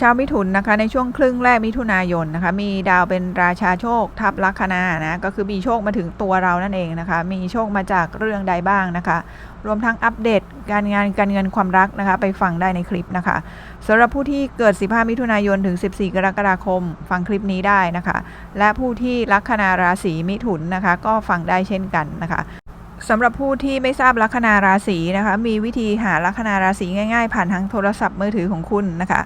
ชาวมิถุนนะคะในช่วงครึ่งแรกมิถุนายนนะคะมีดาวเป็นราชาโชคทับลัคนานะก็คือมีโชคมาถึงตัวเรานั่นเองนะคะมีโชคมาจากเรื่องใดบ้างนะคะ รวมทั้งอัปเดตการงานการเงินความรักนะคะไปฟังได้ในคลิปนะคะสำหรับผู้ที่เกิด 15 มิถุนายนถึง 14 กรกฎาคม ฟังคลิปนี้ได้นะคะ และผู้ที่ลัคนาราศีมิถุนนะคะก็ฟังได้เช่นกันนะคะสำหรับผู้ที่ไม่ทราบลัคนาราศีนะคะมีวิธีหาลัคนาราศีง่าย ๆ ผ่านทางโทรศัพท์มือถือของคุณนะคะ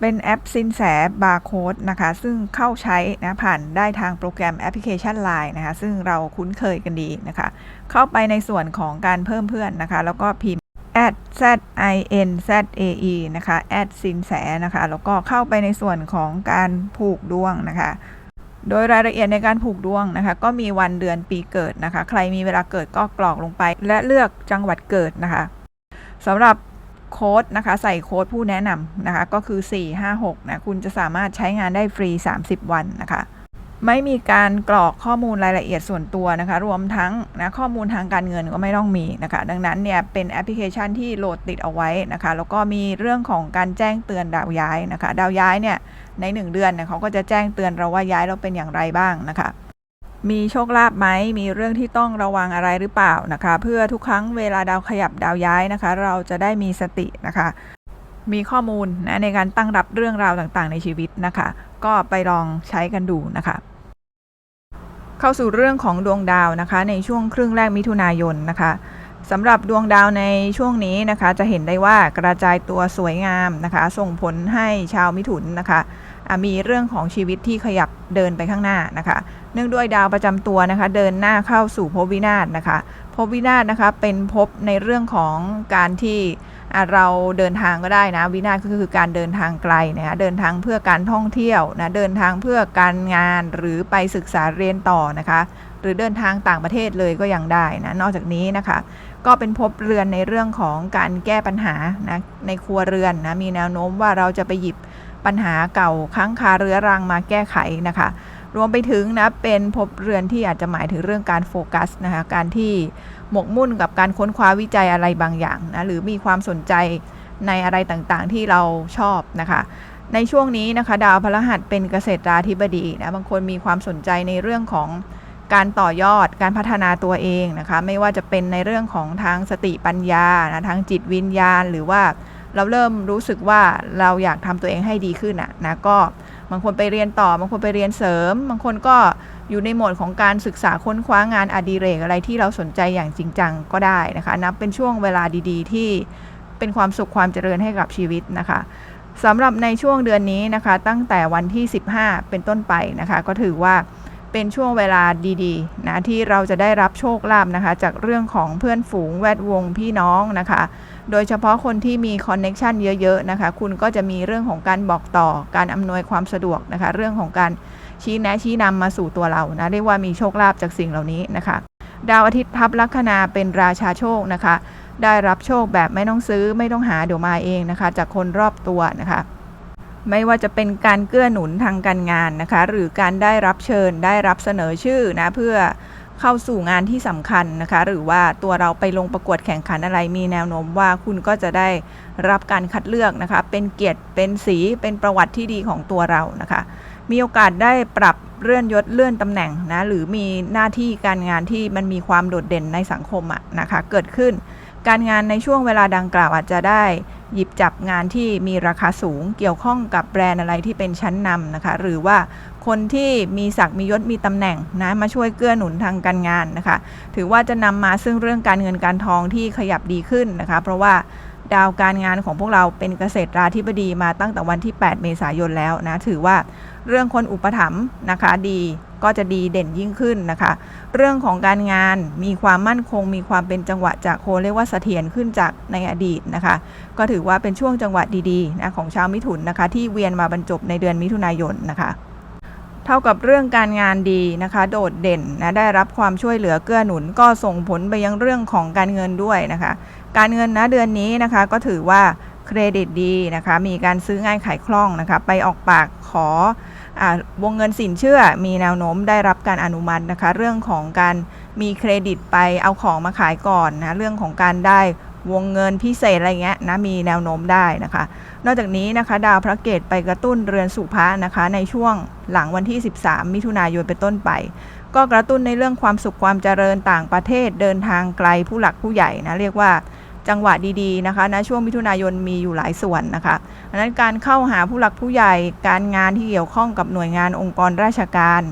เป็นแอปสินแสบาร์โค้ดนะคะ ซึ่งเข้าใช้นะผ่านได้ทางโปรแกรมแอปพลิเคชัน Line นะคะ ซึ่งเราคุ้นเคยกันดีนะคะ เข้าไปในส่วนของการเพิ่มเพื่อนนะคะ แล้วก็พิมพ์ at z i n z a e นะคะ at สินแสนะคะ แล้วก็เข้าไปในส่วนของการผูกดวงนะคะ โดยรายละเอียดในการผูกดวงนะคะ ก็มีวันเดือนปีเกิดนะคะ ใครมีเวลาเกิดก็กรอกลงไป และเลือกจังหวัดเกิดนะคะสำหรับ โค้ดนะคะ ใส่โค้ดผู้แนะนำนะคะ ก็คือ 456นะคุณจะสามารถใช้งานได้ฟรี 30 วันนะคะไม่มีการกรอกข้อมูลรายละเอียดส่วนตัวนะคะ รวมทั้งนะข้อมูลทางการเงินก็ไม่ต้องมีนะคะ ดังนั้นเนี่ยเป็นแอปพลิเคชันที่โหลดติดเอาไว้นะคะ แล้วก็มีเรื่องของการแจ้งเตือนดาวย้ายนะคะ ดาวย้ายเนี่ยใน 1 เดือนเนี่ยเขาก็จะแจ้งเตือนเราว่าย้ายเราเป็นอย่างไรบ้างนะคะ มีโชคลาภไหม มีเรื่องที่ต้องระวังอะไรหรือเปล่านะคะ เพื่อทุกครั้งเวลาดาวขยับดาวย้ายนะคะ เราจะได้มีสตินะคะ มีข้อมูลนะในการตั้งรับเรื่องราวต่างๆ ในชีวิตนะคะ ก็ไปลองใช้กันดูนะคะ เข้าสู่เรื่องของดวงดาวนะคะ ในช่วงครึ่งแรกมิถุนายนนะคะ สำหรับดวงดาวในช่วงนี้นะคะ จะเห็นได้ว่ากระจายตัวสวยงามนะคะ ส่งผลให้ชาวมิถุนนะคะมีเรื่องของชีวิตที่ขยับเดินไปข้างหน้านะคะ เนื่องด้วยดาวประจำตัวนะคะ เดินหน้าเข้าสู่ภพวินาศนะคะภพวินาศนะคะเป็นภพในเรื่องของการที่ เราเดินทางก็ได้นะ วินาศก็คือการเดินทางไกลนะคะเดินทางเพื่อการท่องเที่ยวนะเดินทางเพื่อการงานหรือไปศึกษาเรียนต่อนะคะ หรือเดินทางต่างประเทศเลยก็ยังได้นะนอกจากนี้นะคะ ก็เป็นภพเรือนในเรื่องของการแก้ปัญหานะในครัวเรือนนะมีแนวโน้มว่าเราจะไปหยิบปัญหาเก่าค้างคาเรื้อรังมาแก้ไขนะคะ รวมไปถึงนะเป็นภพเรือนที่อาจจะหมายถึงเรื่องการโฟกัสนะคะการที่ หมกมุ่นกับการค้นคว้าวิจัยอะไรบางอย่างนะหรือมีความสนใจในอะไรต่างๆ ที่เราชอบนะคะ ในช่วงนี้นะคะดาวพฤหัสเป็นเกษตราธิบดีนะบางคนมีความสนใจในเรื่องของการต่อยอดการพัฒนาตัวเองนะคะ ไม่ว่าจะเป็นในเรื่องของทางสติปัญญานะทางจิตวิญญาณ หรือว่าเราเริ่มรู้สึกว่าเราอยากทำตัวเองให้ดีขึ้นอะนะก็ บางคนไปเรียนต่อบางคนไปเรียนเสริม บางคนก็อยู่ในโหมดของการศึกษาค้นคว้างานอดิเรกอะไรที่เราสนใจอย่างจริงจังก็ได้นะคะนับเป็นช่วงเวลาดีๆ ที่เป็นความสุขความเจริญให้กับชีวิตนะคะสำหรับในช่วงเดือนนี้นะคะ ตั้งแต่วันที่ 15 เป็นต้นไปนะคะ ก็ถือว่า เป็นช่วงเวลาดีๆนะที่เราจะได้รับโชคลาภนะคะ จากเรื่องของเพื่อนฝูงแวดวงพี่น้องนะคะ โดยเฉพาะคนที่มีคอนเน็ชันเยอะๆนะคะ คุณก็จะมีเรื่องของการบอกต่อการอำนวยความสะดวกนะคะ เรื่องของการชี้แนะชี้นำมาสู่ตัวเรานะเรียกว่ามีโชคลาภจากสิ่งเหล่านี้นะคะ ดาวอาทิตย์ทับลัคนาเป็นราชาโชคนะคะ ได้รับโชคแบบไม่ต้องซื้อไม่ต้องหาเดี๋ยวมาเองนะคะ จากคนรอบตัวนะคะ ไม่ว่าจะเป็นการเกื้อหนุนทางการงานนะคะ หรือการได้รับเชิญได้รับเสนอชื่อนะ เพื่อเข้าสู่งานที่สำคัญนะคะ หรือว่าตัวเราไปลงประกวดแข่งขันอะไรมีแนวโน้มว่าคุณก็จะได้รับการคัดเลือกนะคะ เป็นเกียรติเป็นสีเป็นประวัติที่ดีของตัวเรานะคะ มีโอกาสได้ปรับเลื่อนยศเลื่อนตำแหน่งนะหรือมีหน้าที่การงานที่มันมีความโดดเด่นในสังคมอะนะคะ เกิดขึ้น การงานในช่วงเวลาดังกล่าวอาจจะได้ หยิบจับงานที่มีราคาสูงเกี่ยวข้องกับแบรนด์อะไรที่เป็นชั้นนำนะคะ หรือว่าคนที่มีศักดิ์มียศมีตำแหน่งนะมาช่วยเกื้อหนุนทางการงานนะคะ ถือว่าจะนำมาซึ่งเรื่องการเงินการทองที่ขยับดีขึ้นนะคะ เพราะว่าดาวการงานของพวกเราเป็นเกษตราธิบดีมาตั้งแต่วันที่ 8 เมษายนแล้วนะ ถือว่า เรื่องคนอุปถัมภ์นะคะดีก็จะดีเด่นยิ่งขึ้นนะคะ เรื่องของการงานมีความมั่นคง มีความเป็นจังหวะจากโคเรียกว่าเสถียรขึ้นจากในอดีตนะคะ ก็ถือว่าเป็นช่วงจังหวะดีๆนะของชาวมิถุนนะคะ ที่เวียนมาบรรจบในเดือนมิถุนายนนะคะเท่ากับเรื่องการงานดีนะคะ โดดเด่นนะได้รับความช่วยเหลือเกื้อหนุน ก็ส่งผลไปยังเรื่องของการเงินด้วยนะคะ การเงินนะเดือนนี้นะคะก็ถือว่า เครดิตดีนะคะ มีการซื้อง่ายขายคล่องนะคะ ไปออกปากขออวงเงินสินเชื่อ มีแนวโน้มได้รับการอนุมัตินะคะ เรื่องของการมีเครดิตไปเอาของมาขายก่อนนะ เรื่องของการได้วงเงินพิเศษอะไรเงี้ยนะ มีแนวโน้มได้นะคะ นอกจากนี้นะคะ ดาวพระเกตไปกระตุ้นเรือนสุภะนะคะ ในช่วงหลังวันที่ 13 มิถุนายนเป็นต้นไป ก็กระตุ้นในเรื่องความสุขความเจริญต่างประเทศเดินทางไกลผู้หลักผู้ใหญ่นะ เรียกว่า จังหวะดีๆนะคะณช่วงมิถุนายนมีอยู่หลายส่วนนะคะดังนั้นการเข้าหาผู้หลักผู้ใหญ่การงานที่เกี่ยวข้องกับหน่วยงานองค์กรราชการ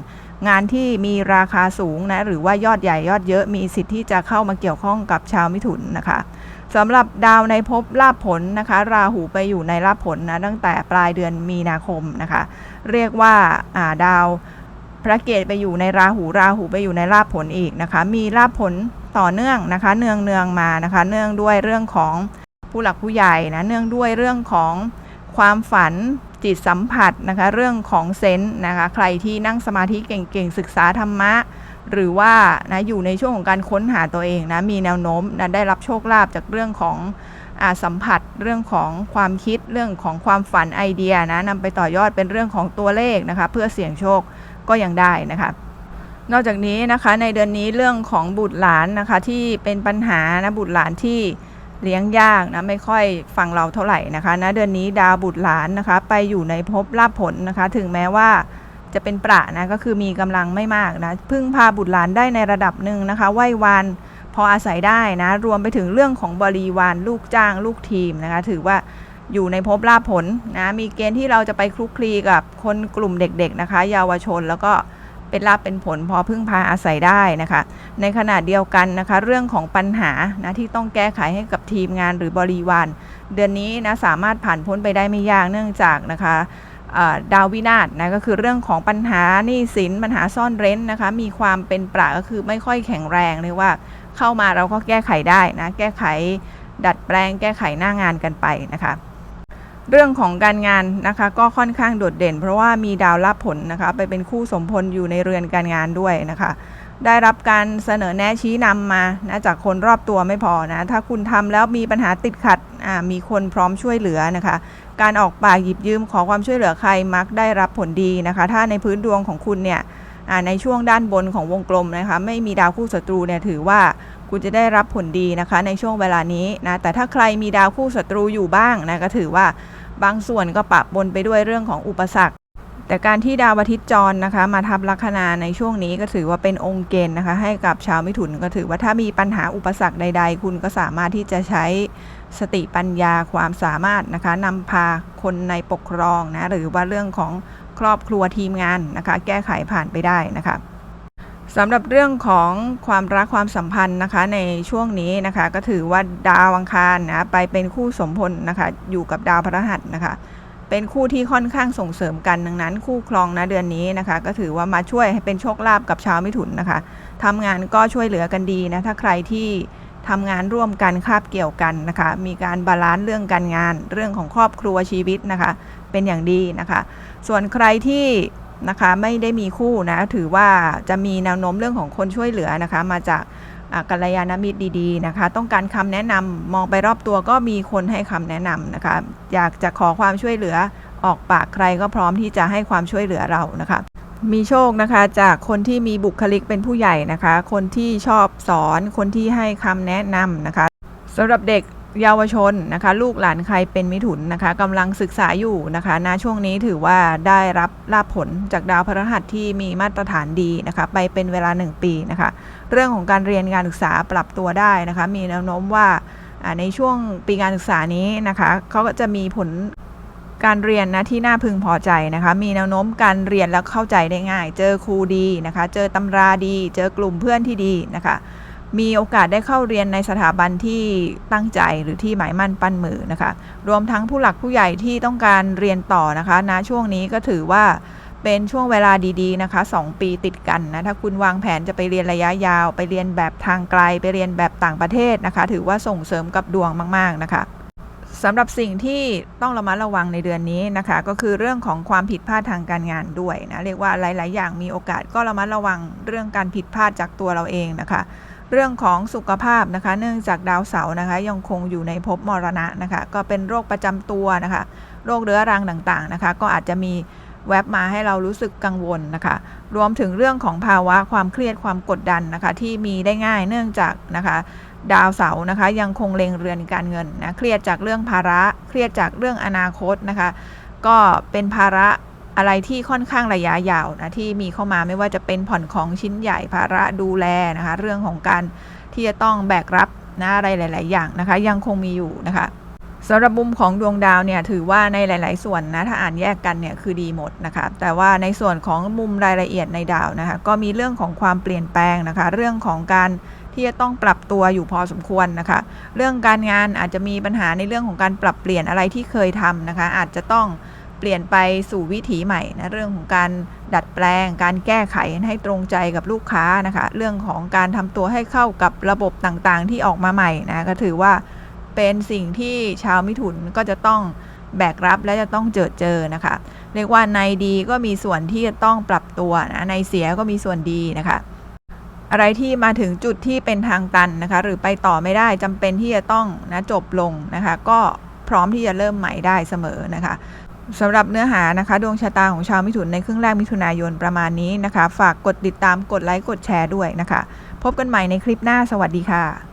งานที่มีราคาสูงนะหรือว่ายอดใหญ่ยอดเยอะมีสิทธิ์ที่จะเข้ามาเกี่ยวข้องกับชาวมิถุนนะคะสำหรับดาวในภพลาภผลนะคะ ราหูไปอยู่ในลาภผลนะตั้งแต่ปลายเดือนมีนาคมนะคะ เรียกว่าาดาวพระเกตไปอยู่ในราหูราหูไปอยู่ในลาภผลอีกนะคะ มีลาภผล ต่อเนื่องนะคะเนืองเนืองมานะคะเนื่องด้วยเรื่องของผู้หลักผู้ใหญ่นะเนื่องด้วยเรื่องของความฝันจิตสัมผัสนะคะเรื่องของเซนส์นะคะใครที่นั่งสมาธิเก่งๆศึกษาธรรมะ หรือว่านะอยู่ในช่วงของการค้นหาตัวเองนะมีแนวโน้มนะได้รับโชคลาภจากเรื่องของอาสัมผัสเรื่องของความคิดเรื่องของความฝันไอเดียนะนำไปต่อยอดเป็นเรื่องของตัวเลขนะคะเพื่อเสี่ยงโชคก็ยังได้นะคะ นอกจากนี้นะคะในเดือนนี้เรื่องของบุตรหลานนะคะที่เป็นปัญหานะบุตรหลานที่เลี้ยงยากนะไม่ค่อยฟังเราเท่าไหร่นะคะนะเดือนนี้ดาวบุตรหลานนะคะ ไปอยู่ในภพลาภผลนะคะ ถึงแม้ว่าจะเป็นประนะก็คือมีกำลังไม่มากนะพึ่งพาบุตรหลานได้ในระดับหนึ่งนะคะไหว้วานพออาศัยได้นะ รวมไปถึงเรื่องของบริวารลูกจ้างลูกทีมนะคะ ถือว่าอยู่ในภพลาภผลนะมีเกณฑ์ที่เราจะไปคลุกคลีกับคนกลุ่มเด็ก ๆนะคะ เยาวชนแล้วก็ เป็นลาภเป็นผลพอพึ่งพาอาศัยได้นะคะ ในขณะเดียวกันนะคะ เรื่องของปัญหานะที่ต้องแก้ไขให้กับทีมงานหรือบริวารเดือนนี้นะสามารถผ่านพ้นไปได้ไม่ยากเนื่องจากนะคะดาววินาศนะก็คือเรื่องของปัญหานี้สินปัญหาซ่อนเร้นนะคะ มีความเป็นประก็คือไม่ค่อยแข็งแรงเรียว่าเข้ามาเราก็แก้ไขได้นะแก้ไขดัดแปลงแก้ไขหน้างานกันไปนะคะ เรื่องของการงานนะคะก็ค่อนข้างโดดเด่น เพราะว่ามีดาวรับผลนะคะไปเป็นคู่สมพลอยู่ในเรือนการงานด้วยนะคะ ได้รับการเสนอแนะชี้นำมานะจากคนรอบตัวไม่พอนะถ้าคุณทำแล้วมีปัญหาติดขัดมีคนพร้อมช่วยเหลือนะคะ การออกปากหยิบยืมขอความช่วยเหลือใครมักได้รับผลดีนะคะ ถ้าในพื้นดวงของคุณเนี่ยในช่วงด้านบนของวงกลมนะคะไม่มีดาวคู่ศัตรูเนี่ยถือว่าคุณจะได้รับผลดีนะคะในช่วงเวลานี้นะแต่ถ้าใครมีดาวคู่ศัตรูอยู่บ้างนะก็ถือว่า บางส่วนก็ปะปนไปด้วยเรื่องของอุปสรรค แต่การที่ดาวอาทิตย์จรนะคะ มาทับลัคนาในช่วงนี้ก็ถือว่าเป็นองค์เกณฑ์นะคะ ให้กับชาวมิถุนก็ถือว่าถ้ามีปัญหาอุปสรรคใด ๆ คุณก็สามารถที่จะใช้สติปัญญาความสามารถนะคะนำพาคนในปกครองนะหรือว่าเรื่องของครอบครัวทีมงานนะคะ แก้ไขผ่านไปได้นะคะ สำหรับเรื่องของความรักความสัมพันธ์นะคะในช่วงนี้นะคะ ก็ถือว่าดาวอังคารนะไปเป็นคู่สมพลนะคะ อยู่กับดาวพฤหัสนะคะ เป็นคู่ที่ค่อนข้างส่งเสริมกันดังนั้น คู่ครองนะเดือนนี้นะคะ ก็ถือว่ามาช่วยให้เป็นโชคลาภกับชาวมิถุนนะคะทำงานก็ช่วยเหลือกันดีนะถ้าใครที่ทำงานร่วมกันคาบเกี่ยวกันนะคะ มีการบาลานซ์เรื่องการงาน เรื่องของครอบครัวชีวิตนะคะ เป็นอย่างดีนะคะ ส่วนใครที่ นะคะไม่ได้มีคู่นะถือว่าจะมีแนวโน้มเรื่องของคนช่วยเหลือนะคะมาจากกัลยาณมิตรดีๆนะคะ ต้องการคำแนะนำมองไปรอบตัวก็มีคนให้คำแนะนำนะคะ อยากจะขอความช่วยเหลือออกปากใครก็พร้อมที่จะให้ความช่วยเหลือเรานะคะ มีโชคนะคะจากคนที่มีบุคลิกเป็นผู้ใหญ่นะคะ คนที่ชอบสอนคนที่ให้คำแนะนำนะคะสำหรับเด็ก เยาวชนนะคะ ลูกหลานใครเป็นมิถุนนะคะกำลังศึกษาอยู่นะคะณช่วงนี้ถือว่าได้รับลาภผลจากดาวพฤหัสที่มีมาตรฐานดีนะคะ ไปเป็นเวลา 1 ปีนะคะ เรื่องของการเรียนการศึกษาปรับตัวได้นะคะ มีแนวโน้มว่าอ่าในช่วงปีการศึกษานี้นะคะเขาก็จะมีผลการเรียนนะที่น่าพึงพอใจนะคะ มีแนวโน้มการเรียนแล้วเข้าใจได้ง่าย เจอครูดีนะคะ เจอตำราดี เจอกลุ่มเพื่อนที่ดีนะคะ มีโอกาสได้เข้าเรียนในสถาบันที่ตั้งใจหรือที่หมายมั่นปั้นมือนะคะ รวมทั้งผู้หลักผู้ใหญ่ที่ต้องการเรียนต่อนะคะณช่วงนี้ก็ถือว่าเป็นช่วงเวลาดีๆนะคะ 2 ปีติดกันนะ ถ้าคุณวางแผนจะไปเรียนระยะยาว ไปเรียนแบบทางไกล ไปเรียนแบบต่างประเทศนะคะ ถือว่าส่งเสริมกับดวงมาก ๆ นะคะสำหรับสิ่งที่ต้องระมัดระวังในเดือนนี้นะคะ ก็คือเรื่องของความผิดพลาดทางการงานด้วยนะ เรียกว่าหลาย ๆ อย่างมีโอกาสก็ระมัดระวังเรื่องการผิดพลาดจากตัวเราเองนะคะ เรื่องของสุขภาพนะคะ เนื่องจากดาวเสาร์นะคะ ยังคงอยู่ในภพมรณะนะคะ ก็เป็นโรคประจำตัวนะคะ โรคเรื้อรังต่างๆนะคะ ก็อาจจะมีแวบมาให้เรารู้สึกกังวลนะคะ รวมถึงเรื่องของภาวะความเครียดความกดดันนะคะ ที่มีได้ง่ายเนื่องจากนะคะ ดาวเสาร์นะคะ ยังคงเล็งเรือนการเงินนะเครียดจากเรื่องภาระ เครียดจากเรื่องอนาคตนะคะ ก็เป็นภาระ อะไรที่ค่อนข้างระยะยาวนะที่มีเข้ามาไม่ว่าจะเป็นผ่อนของชิ้นใหญ่ภาระดูแลนะคะ เรื่องของการที่จะต้องแบกรับนะอะไรหลาย ๆ อย่างนะคะ ยังคงมีอยู่นะคะสำหรับมุมของดวงดาวเนี่ยถือว่าในหลาย ๆ ส่วนนะถ้าอ่านแยกกันเนี่ยคือดีหมดนะคะแต่ว่าในส่วนของมุมรายละเอียดในดาวนะคะก็มีเรื่องของความเปลี่ยนแปลงนะคะ เรื่องของการที่จะต้องปรับตัวอยู่พอสมควรนะคะ เรื่องการงานอาจจะมีปัญหาในเรื่องของการปรับเปลี่ยนอะไรที่เคยทำนะคะ อาจจะต้อง เปลี่ยนไปสู่วิถีใหม่นะเรื่องของการดัดแปลง การแก้ไขให้ตรงใจกับลูกค้านะคะ เรื่องของการทำตัวให้เข้ากับระบบต่างๆ ที่ออกมาใหม่นะก็ถือว่าเป็นสิ่งที่ชาวมิถุนก็จะต้องแบกรับและจะต้องเจอเจอนะคะ เรียกว่าในดีก็มีส่วนที่จะต้องปรับตัวนะในเสียก็มีส่วนดีนะคะ อะไรที่มาถึงจุดที่เป็นทางตันนะคะ หรือไปต่อไม่ได้จำเป็นที่จะต้องนะจบลงนะคะ ก็พร้อมที่จะเริ่มใหม่ได้เสมอนะคะ สำหรับเนื้อหานะคะ ดวงชะตาของชาวมิถุนในครึ่งแรกมิถุนายนประมาณนี้นะคะ ฝากกดติดตามกดไลค์กดแชร์ด้วยนะคะ พบกันใหม่ในคลิปหน้าสวัสดีค่ะ